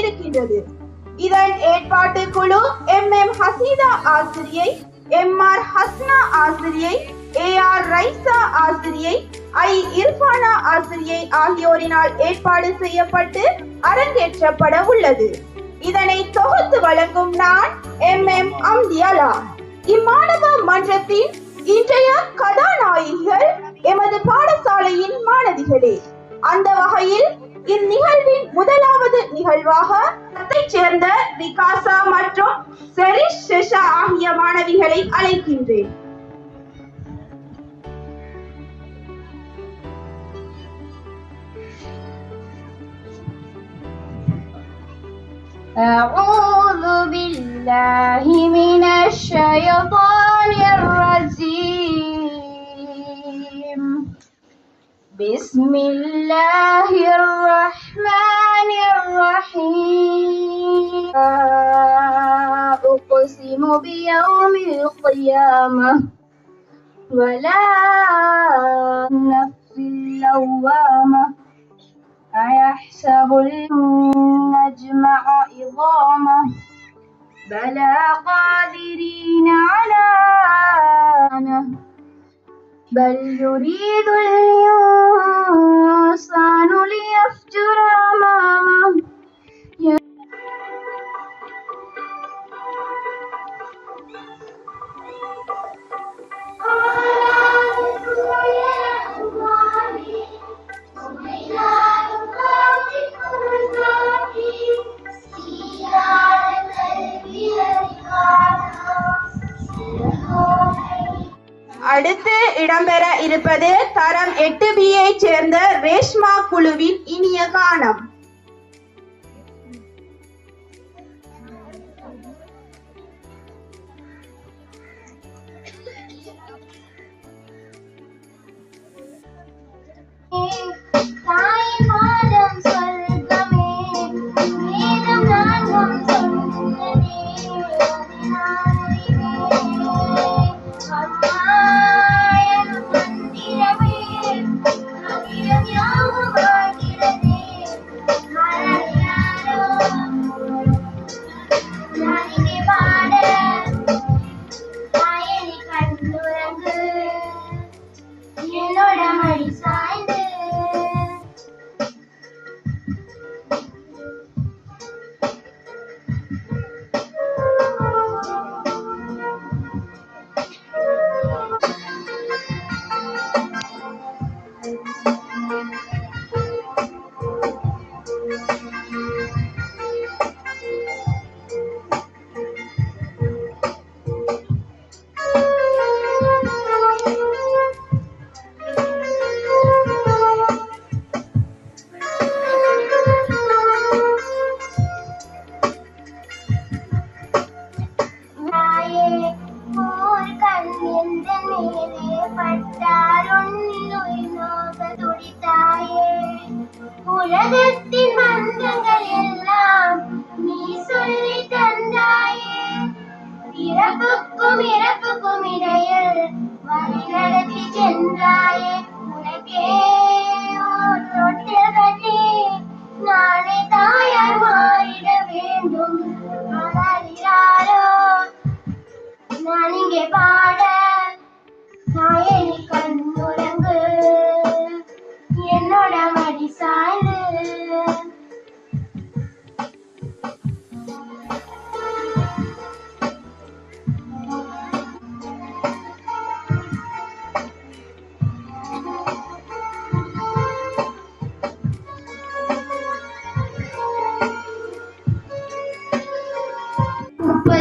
இருக்கின்றது இதன் ஏற்பாட்டு குழு எம் எம் ஹசீதா ஆசிரியை எம் ஆர் ஹஸ்னா ஆசிரியை ஏ ஆர் ரைசா ஆசிரியை ஐ இர்பானா ஆசிரியை ஆகியோரினால் ஏற்பாடு செய்யப்பட்டு அரங்கேற்றப்பட உள்ளது. இதனை தொகுத்து வழங்கும் நான் எம் எம் அம்தியலா. இம்மாணவ மன்ற أقسم بيوم القيامة ولا نفس اللوامة. أيحسب النجمع عظامه؟ بلى قادرين على بل يريد الإنسان ليفجر أمامه. இருப்பது தரம் எட்டு பி சேர்ந்த ரேஷ்மா குழுவின் இனிய கானம் தாயின் பாதம்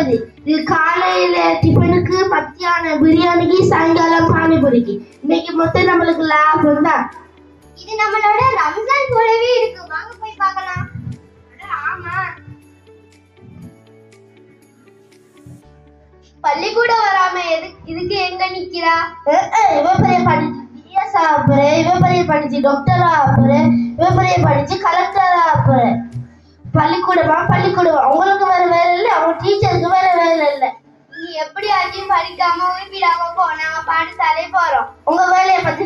முப்பது இது காலையில டிஃபனுக்கு மத்தியான பிரியாணிக்கு சாயங்காலம் பானிபூரிக்கு இன்னைக்கு மொத்தம் நம்மளுக்கு லாபம் தான். இது நம்மளோட ரம்ஜான் போலவே இருக்கு. வாங்க போய் பார்க்கலாம். ஆமா. பள்ளிக்கூடம் வராம எது இதுக்கு எங்க நிக்கிறா? அஹ், அஹ், இவ பெரிய படிச்சு பிஎஸ் ஆக போறேன் இவ பெரிய படிச்சு டாக்டர் ஆக போறேன் இவ பெரிய படிச்சு கலெக்டர் ஆக போறேன் பள்ளிக்கூடமா? பள்ளிக்கூடமா. உங்களுக்கு வேற வேலை இல்லை அவங்க டீச்சருக்கு வேற வேலை இல்லை. நீ எப்படியாச்சும் படிக்காம உருப்பிடாம போ நாங்க பாடசாலை போறோம். உங்க வேலையை பத்தி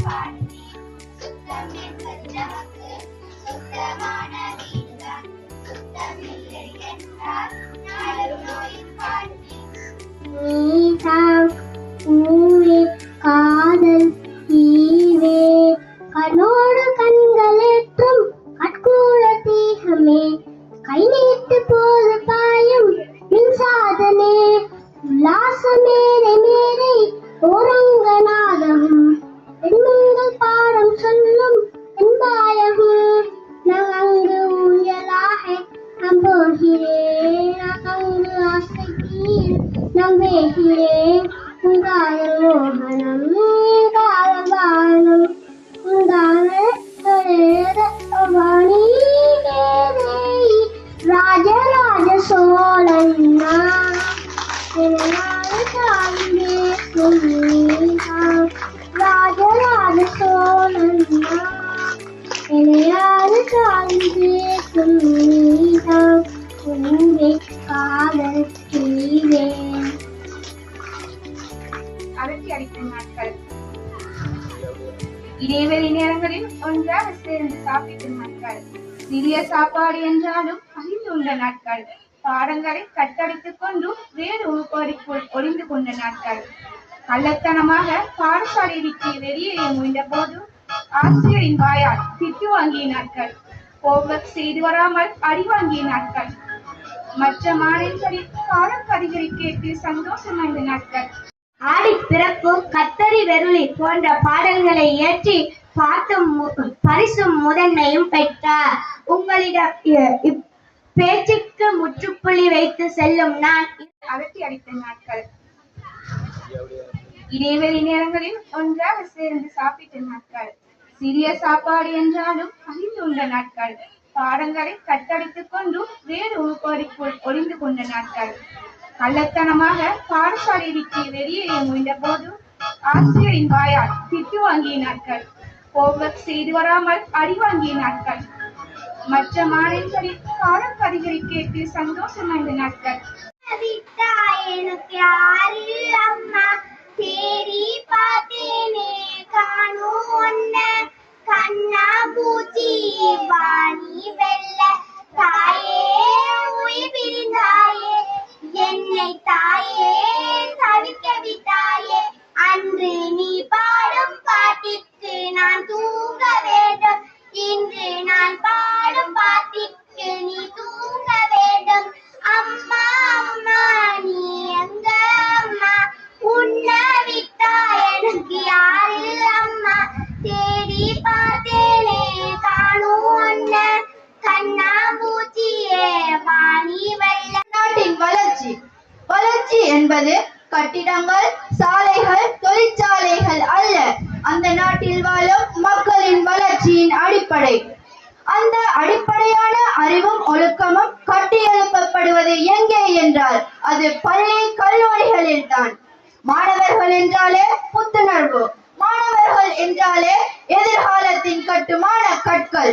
நோயும் பாடுமே சுத்தம் என்பது நமக்கு சுத்தமான வீடுதான் சுத்தமில்லை என்றால் நாடும் நோயும் பாடுமே அகற்றி அடிக்கும் நாட்கள். இடைவெளி நேரங்களில் ஒன்றாக சேர்ந்து சாப்பிடும் நாட்கள். சிறிய சாப்பாடு என்றாலும் பகிர்ந்து நாட்கள். பாடங்களை கட்டடித்துக் கொண்டும் வேறு உபரிக்குள் ஒளிந்து கொண்ட நாட்கள். கள்ளத்தனமாக பாடசாலை விட்டு வெளியேற முயன்ற போது ஆசிரியரின் வாயால் திட்டு வாங்கிய நாட்கள். ஹோம்ஒர்க் செய்து வராமல் அடி வாங்கிய நாட்கள். மற்ற மாணவர்களின் காலம் கதைகளை கேட்டு சந்தோஷமடைந்த நாட்கள். ஆடி பிறப்பு கத்தரி வெருளி போன்ற பாடல்களை இயற்றி பாட்டும் பரிசும் முதன்மையும் பெற்றார். உங்களிடம் இப்பேச்சுக்கு முற்றுப்புள்ளி வைத்து செல்லும் நான் அகற்றி அடித்த நாட்கள். இடைவெளி நேரங்களில் ஒன்றாக சேர்ந்து சாப்பிட்ட நாட்கள். சிறிய சாப்பாடு என்றாலும் பகிர்ந்து நாட்கள். பாடங்களை கட்டடித்துக் கொண்டும் வேறு உபரிக்குள் ஒளிந்து கொண்ட நாட்கள். கள்ளத்தனமாக பாடசாலை விட்டு வெளியேற முயன்ற போது ஆசிரியரின் வாயால் திட்டு வாங்கிய நாட்கள் ஹோம்ஒர்க் செய்து வராமல் அடி வாங்கிய நாட்கள் மற்ற மாணவர்களின் காலம் கதைகளை கேட்டு சந்தோஷமடைந்த நாட்கள் எனக்கு அம்மா? தேடி வளர்ச்சி என்பது கட்டிடங்கள் சாலைகள் தொழிற்சாலைகள் அல்ல. அந்த நாட்டில் வாழும் மக்களின் வளர்ச்சியின் அடிப்படை. அந்த அடிப்படையான அறிவும் ஒழுக்கமும் கட்டியெழுப்பப்படுவது எங்கே என்றால் அது பள்ளி கல்லூரிகளில் தான். மாணவர்கள் என்றாலே புத்துணர்வு. மாணவர்கள் என்றாலே எதிர்காலத்தின் கட்டுமான கற்கள்.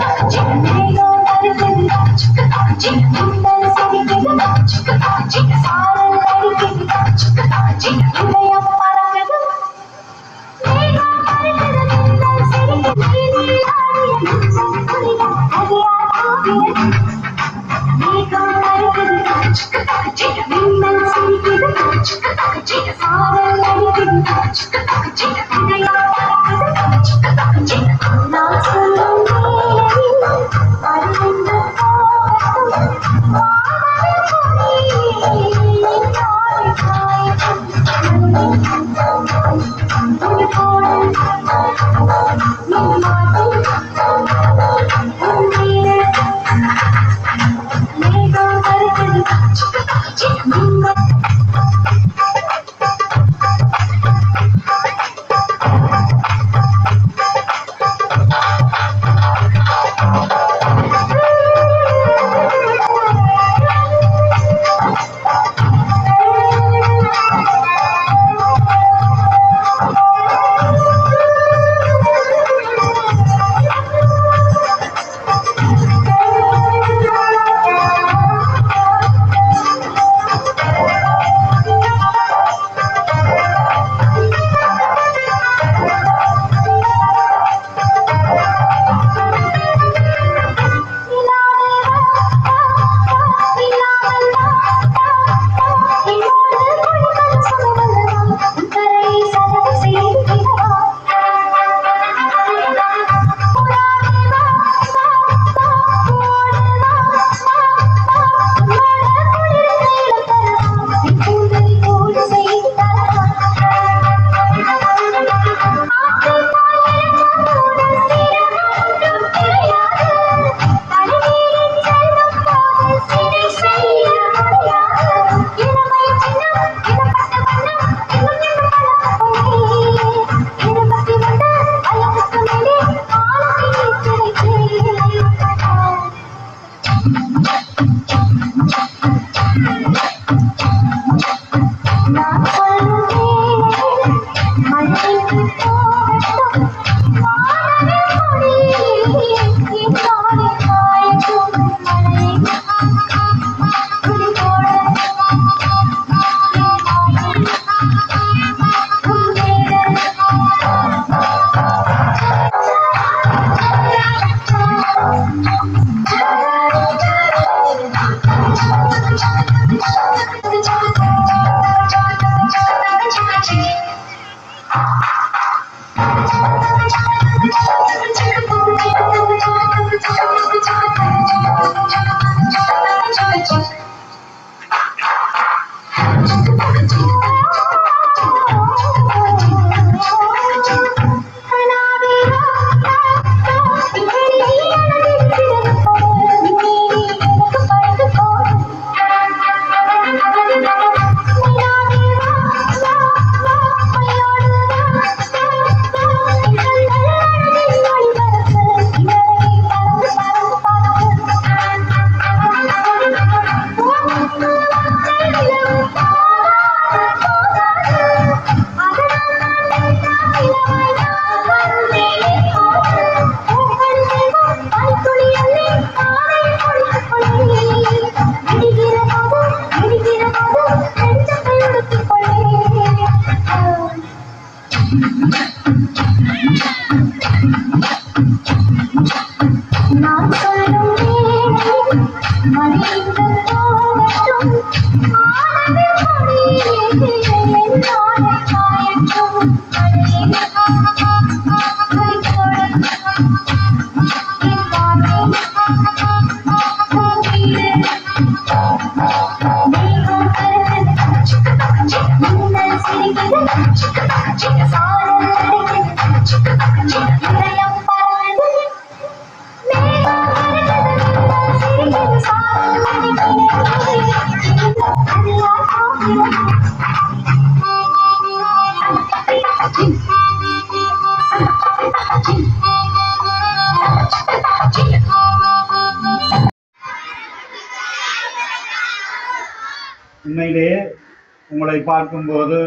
చిక్క తాచి సారం తడికి చిక్క తాచి உண்மையிலேயே உங்களை பார்க்கும்போது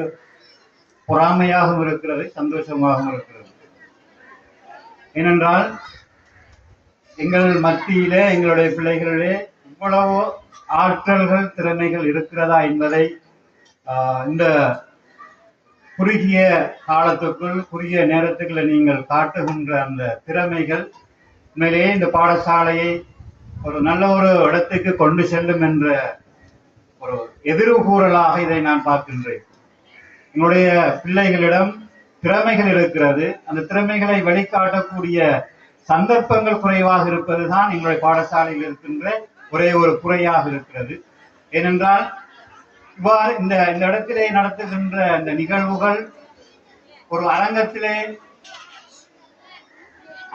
பொறாமையாகவும் இருக்கிறது சந்தோஷமாகவும் இருக்கிறது. ஏனென்றால் எங்கள் மத்தியிலே எங்களுடைய பிள்ளைகளிலே இவ்வளவு ஆற்றல்கள் திறமைகள் இருக்கிறதா என்பதை ஆஹ், இந்த குறுகிய காலத்துக்குள் குறுகிய நேரத்துக்குள்ள நீங்கள் காட்டுகின்ற அந்த திறமைகள் உண்மையிலேயே இந்த பாடசாலையை ஒரு நல்ல ஒரு இடத்துக்கு கொண்டு செல்லும் என்ற ஒரு எதிர்கூறலாக இதை நான் பார்க்கின்றேன். என்னுடைய பிள்ளைகளிடம் திறமைகள் இருக்கிறது. அந்த திறமைகளை வழிகாட்டக்கூடிய சந்தர்ப்பங்கள் குறைவாக இருப்பதுதான் எங்களுடைய பாடசாலையில் இருக்கின்ற ஒரே ஒரு குறையாக இருக்கிறது. ஏனென்றால் இவ்வாறு இந்த இந்த இடத்திலே நடத்துகின்ற இந்த நிகழ்வுகள் ஒரு அரங்கத்திலே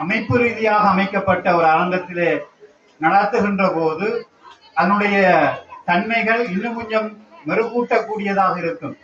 அமைப்பு ரீதியாக அமைக்கப்பட்ட ஒரு அரங்கத்திலே நடத்துகின்ற போது அதனுடைய தன்மைகள் இன்னும் கொஞ்சம் மெருகூட்டக்கூடியதாக இருக்கும்.